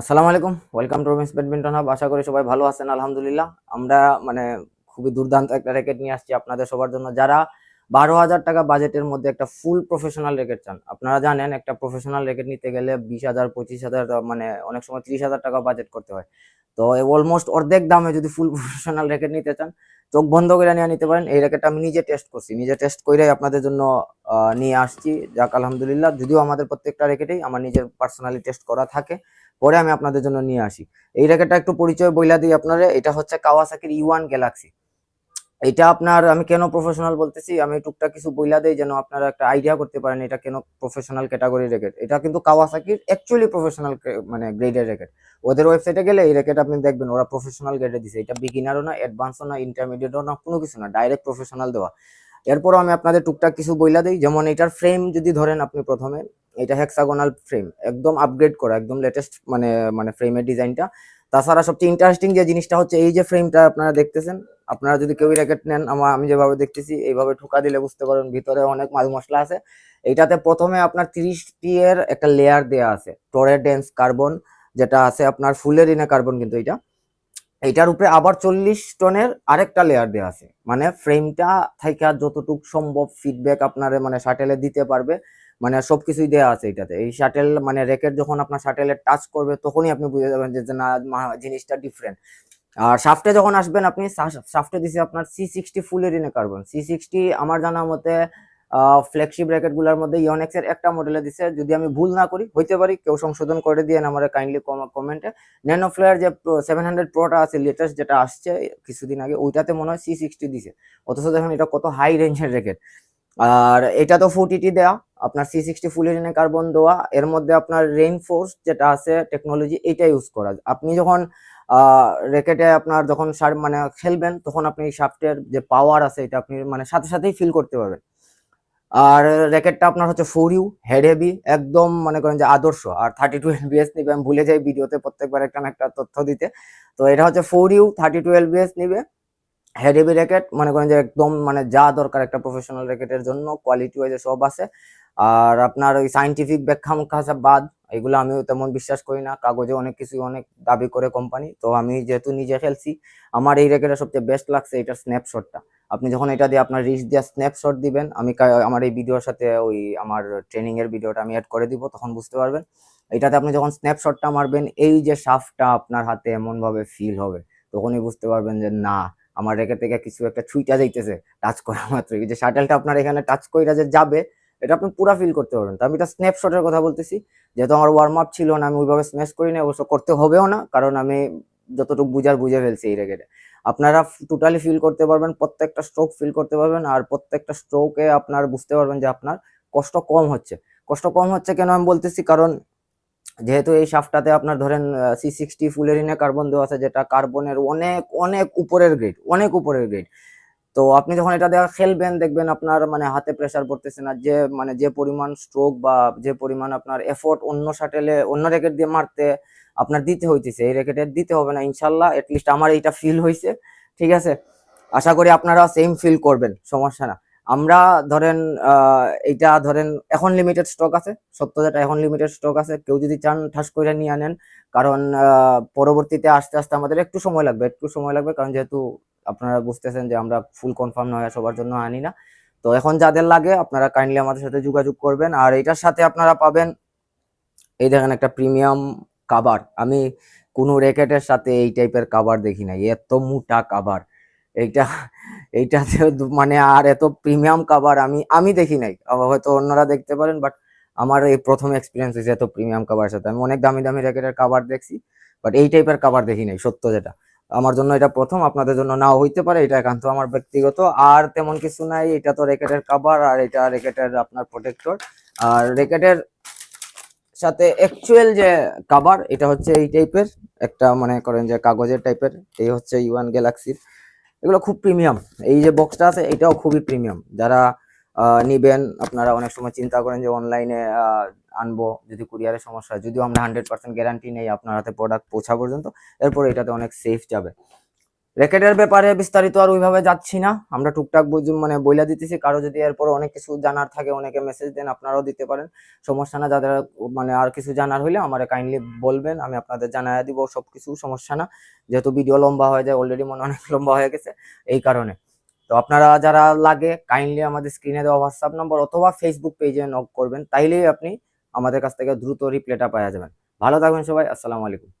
আসসালামু আলাইকুম। Welcome to রোমেন্স badminton hub আশা করি সবাই ভালো আছেন, আলহামদুলিল্লাহ। আমরা মানে খুবই দুর্দান্ত একটা র্যাকেট নিয়ে আসছি আপনাদের সবার জন্য। যারা বারো হাজার টাকা বাজেটের মধ্যে একটা ফুল প্রফেশনাল র্যাকেট চান। আপনারা জানেন, একটা প্রফেশনাল র্যাকেট নিতে গেলে বিশ হাজার, পঁচিশ হাজার মানে অনেক সময় ত্রিশ হাজার টাকা বাজেট করতে হয়। তো অলমোস্ট অর্ধেক দামে যদি ফুল প্রফেশনাল র্যাকেট নিতে চান, চোখ বন্ধ করে নিয়ে নিতে পারেন। এই র্যাকেটটা আমি নিজে টেস্ট করছি। নিজে টেস্ট করে আপনাদের জন্য নিয়ে আসছি। যাক, আলহামদুলিল্লাহ। যদিও আমাদের প্রত্যেকটা র্যাকেটেই আমার নিজের পার্সোনালি টেস্ট করা থাকে, পরে আমি আপনাদের জন্য নিয়ে আসি। এই র্যাকেটটা একটু পরিচয় বইলা দিই আপনারা এটা হচ্ছে কাওয়াসাকির ইউয়ান গ্যালাক্সি এটা আপনার, আমি কেন প্রফেশনাল বলতেছি, আমি টুকটাক কিছু বইলা দেই যেন আপনারা একটা আইডিয়া করতে পারেন এটা কেন প্রফেশনাল ক্যাটাগরি র্যাকেট এটা কিন্তু কাওয়াসাকির অ্যাকচুয়ালি প্রফেশনাল মানে গ্রেডের র্যাকেট ওদের ওয়েবসাইটে গেলে এই র্যাকেট আপনি দেখবেন, ওরা প্রফেশনাল গ্রেডে দিছে। এটা বিগিনারও না অ্যাডভান্সও না ইন্টারমিডিয়েটও না, কোনো কিছু না ডাইরেক্ট প্রফেশনাল দেওয়া। এরপরও আমি আপনাদের টুকটাক কিছু বইলা দিই, যেমন এটার ফ্রেম যদি ধরেন আপনি প্রথমে, এটা হেক্সাগোনাল ফ্রেম একদম আপগ্রেড করা, একদম লেটেস্ট মানে মানে ফ্রেমের ডিজাইনটা তাছাড়া সবচেয়ে ইন্টারেস্টিং যে জিনিসটা হচ্ছে এই যে ফ্রেমটা আপনারা দেখতেছেন, আপনারা যদি কেউ র্যাকেট নেন আমার আমি যেভাবে দেখতেছি, এইভাবে ঠোকা দিলে বুঝতে পারেন ভিতরে অনেক মাল মশলা আছে। এইটাতে প্রথমে আপনার তিরিশ টি এর একটা লেয়ার দেয়া আছে টোরেডেন্স কার্বন যেটা আছে আপনার ফুলের ইনে কার্বন কিন্তু এটা এটার উপরে আবার চল্লিশ টনের আরেকটা লেয়ার দেওয়া আছে। মানে ফ্রেমটা থেকে যতটুকু সম্ভব ফিডব্যাক আপনার মানে শাটেলে দিতে পারবে। মানে সবকিছুই দেওয়া আছে এটাতে। এই শাটেল মানে র্যাকেট যখন আপনার শাটেলে টাচ করবে, তখনই আপনি বুঝে যাবেন যে না জিনিসটা ডিফারেন্ট আর শাফটে যখন আসবেন, আপনি শাফটে দিছে আপনার সি সিক্সটি ফুলের ইনে কার্বন সি সিক্সটি আমার জানা মতে ফ্ল্যাগশিপ র্যাকেটগুলার মধ্যে ইয়নেক্স এর একটা মডেলে দিছে। যদি আমি ভুল না করি, হইতে পারি, কেউ সংশোধন করে দিয়ে আমার কাইন্ডলি কমেন্টে ন্যানো ফ্লেয়ার যে সেভেন হান্ড্রেড প্রোটা আছে লেটেস্ট যেটা আসছে, কিছুদিন আগে, ওইটাতে মনে হয় সি সিক্সটি দিছে। অথচ দেখেন এটা কত হাই রেঞ্জের র্যাকেট আর এটা তো ফুটিটি দেওয়া আপনার সি সিক্সটি ফুল ইরিনে কার্বন দেওয়া, এর মধ্যে আপনার রেইনফোর্স যেটা আছে টেকনোলজি এটা ইউজ করা। আপনি যখন র্যাকেটে আপনার যখন সার- মানে খেলবেন, তখন আপনি শাফটের যে পাওয়ার আছে, এটা আপনি মানে সাথে সাথেই ফিল করতে পারবেন। আর র্যাকেটটা আপনার হচ্ছে ফোর ইউ হেড হেভি একদম মনে করেন যে আদর্শ। আর থার্টি টু এলবিএস নিবে, আমি ভুলে যাই, ভিডিওতে প্রত্যেকবার একটা একটা তথ্য দিতে। তো এটা হচ্ছে four U thirty two LBS নিবে। হেড হেভি র্যাকেট মনে করেন যে একদম মানে যা দরকার একটা প্রফেশনাল র্যাকেটের জন্য কোয়ালিটি ওয়াইজে সব আছে। আর আপনার ওই সাইন্টিফিক ব্যাখ্যা মুখ্যা বাদ, এগুলো আমিও তেমন বিশ্বাস করি না। কাগজে অনেক কিছু অনেক দাবি করে কোম্পানি তো আমি যেহেতু নিজে খেলছি, আমার এই র্যাকেটের সবচেয়ে বেস্ট লাগছে এটার স্ন্যাপশটটা আপনি যখন এটা দিয়ে আপনার রিচ দিয়ে স্ন্যাপশট দিবেন, আমি আমার এই ভিডিওর সাথে ওই আমার ট্রেনিং এর ভিডিওটা আমি অ্যাড করে দিব, তখন বুঝতে পারবেন। এটাতে আপনি যখন স্ন্যাপশটটা মারবেন, এই যে শাফটটা আপনার হাতে এমনভাবে ফিল হবে, তখনই বুঝতে পারবেন যে না আমার রেখে থেকে কিছু একটা ছুইটা যাইতেছে টাচ করা মাত্র। যে শাটেলটা আপনার এখানে টাচ কইরা যে যাবে, এটা আপনি পুরা ফিল করতে পারবেন। তো আমি এটা স্ন্যাপশটের কথা বলতেছি, যেহেতু আমার ওয়ার্ম আপ ছিল না, আমি ওইভাবে স্ম্যাশ করি না অবশ্য করতে হবেও না, কারণ আমি যতটুকু বুঝার বুঝে ফেলছি এই রেগেটে আপনারা টোটালি ফিল করতে পারবেন, প্রত্যেকটা স্ট্রোক ফিল করতে পারবেন, আর প্রত্যেকটা স্ট্রোকে আপনার বুঝতে পারবেন যে আপনার কষ্ট কম হচ্ছে। কষ্ট কম হচ্ছে কেন আমি বলতেছি? কারণ যেহেতু এই শাফটটাতে আপনার ধরেন সি সিক্সটি ফুলেরিনে কার্বন দেওয়া আছে, যেটা কার্বনের অনেক অনেক উপরের গ্রেড অনেক উপরের গ্রেড তো আপনি যখন এটা দেওয়া খেলবেন, দেখবেন আপনার মানে হাতে প্রেসার পড়তেছে না, যে মানে যে পরিমাণ স্ট্রোক বা যে পরিমাণ আপনার এফোর্ট অন্য শাটেলে অন্য র্যাকেট দিয়ে মারতে আপনার দিতে হইতেছে, এই র্যাকেটে দিতে হবে না, ইনশাল্লাহ এটলিস্ট আমার এইটা ফিল হয়েছে ঠিক আছে? আশা করি আপনারা সেম ফিল করবেন, সমস্যা না। আমরা ধরেন এইটা ধরেন এখন লিমিটেড স্টক আছে সত্য যেটা এখন লিমিটেড স্টক আছে। কেউ যদি চান ঠাস করে নিয়ে আনেন, কারণ পরবর্তীতে আস্তে আস্তে আমাদের একটু সময় লাগবে, একটু সময় লাগবে, কারণ যেহেতু আপনারা বুঝতেছেন যে আমরা ফুল কনফার্ম নয়, সবার জন্য আনি না। তো এখন যাদের লাগে, আপনারা কাইন্ডলি আমাদের সাথে যোগাযোগ করবেন। আর এটার সাথে আপনারা পাবেন, এই দেখেন একটা প্রিমিয়াম কাবার আমি কোনো র্যাকেটের সাথে এই টাইপের কাবার দেখি নাই, এত মোটা কাবার এইটা এইটাতে মানে আর এত প্রিমিয়াম কাবার আমি আমি দেখি নাই। হয়তো অন্যরা দেখতে পারেন বাট আমার এই প্রথম এক্সপিরিয়েন্স হয়েছে এত প্রিমিয়াম কাবার সাথে। আমি অনেক দামি দামি র্যাকেটের কাবার দেখছি বাট এই টাইপের কাবার দেখি নাই, সত্য যেটা। আমার জন্য এটা প্রথম, আপনাদের জন্য নাও হইতে পারে, এটা একান্ত আমার ব্যক্তিগত। আর তেমন কিছু নাই, এটা তো র্যাকেটের কাবার আর এটা র্যাকেটের আপনার প্রোটেক্টর আর র্যাকেটের সাথে অ্যাকচুয়াল যে কাভার এটা হচ্ছে এই টাইপের একটা মনে করেন যে কাগজের টাইপের এই হচ্ছে ইউয়ান গ্যালাক্সির এগুলো খুব প্রিমিয়াম। এই যে বক্সটা আছে, এটাও খুবই প্রিমিয়াম। যারা নেবেন, আপনারা অনেক সময় চিন্তা করেন যে অনলাইনে আনব, যদি কুরিয়ারের সমস্যা হয়। যদিও আমরা হান্ড্রেড পার্সেন্ট গ্যারান্টি নেই আপনার হাতে প্রোডাক্ট পৌঁছা পর্যন্ত, এরপর এটাতে অনেক সেফ যাবে। র্যাকেটের ব্যাপারে বিস্তারিত আর ওইভাবে যাচ্ছি না। আমরা টুকটাক মানে বইলা দিতেছি, কারও যদি এরপর অনেক কিছু জানার থাকে, অনেকে মেসেজ দেন, আপনারাও দিতে পারেন। সমস্যা না, যাদের মানে আর কিছু জানার হলে আমার কাইন্ডলি বলবেন, আমি আপনাদের জানাই দিব সব কিছু সমস্যা না। যেহেতু ভিডিও লম্বা হয়ে যায় অলরেডি মনে অনেক লম্বা হয়ে গেছে, এই কারণে। তো আপনারা যারা লাগে কাইন্ডলি আমাদের স্ক্রিনে দেওয়া হোয়াটসঅ্যাপ নম্বর অথবা ফেসবুক পেজে নক করবেন, তাইলেই আপনি আমাদের কাছ থেকে দ্রুত রিপ্লাইটা পাওয়া যাবেন। ভালো থাকবেন সবাই, আসসালামু আলাইকুম।